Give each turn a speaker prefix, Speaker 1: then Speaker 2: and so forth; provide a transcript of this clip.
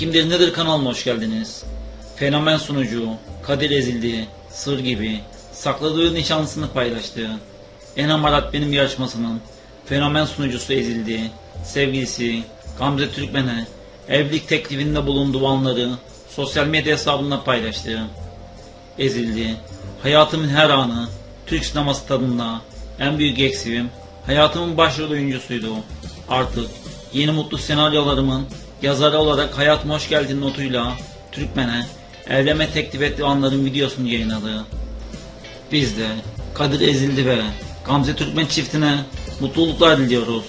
Speaker 1: Kimdir Nedir kanalıma hoş geldiniz. Fenomen sunucu Kadir Ezildi, Sır gibi sakladığı nişanlısını paylaştı. En Amarat benim yarışmasının fenomen sunucusu Ezildi, sevgilisi Gamze Türkmen'e evlilik teklifinde bulunduğu anları sosyal medya hesabında paylaştı. Ezildi. Hayatımın her anı Türk sineması tadında en büyük eksiğim hayatımın başrol oyuncusuydu. Artık yeni mutlu senaryolarımın yazarı olarak hayatıma hoş geldin notuyla Türkmen'e evlenme teklif ettiği anların videosunu yayınladı. Biz de Kadir Ezildi ve Gamze Türkmen çiftine mutluluklar diliyoruz.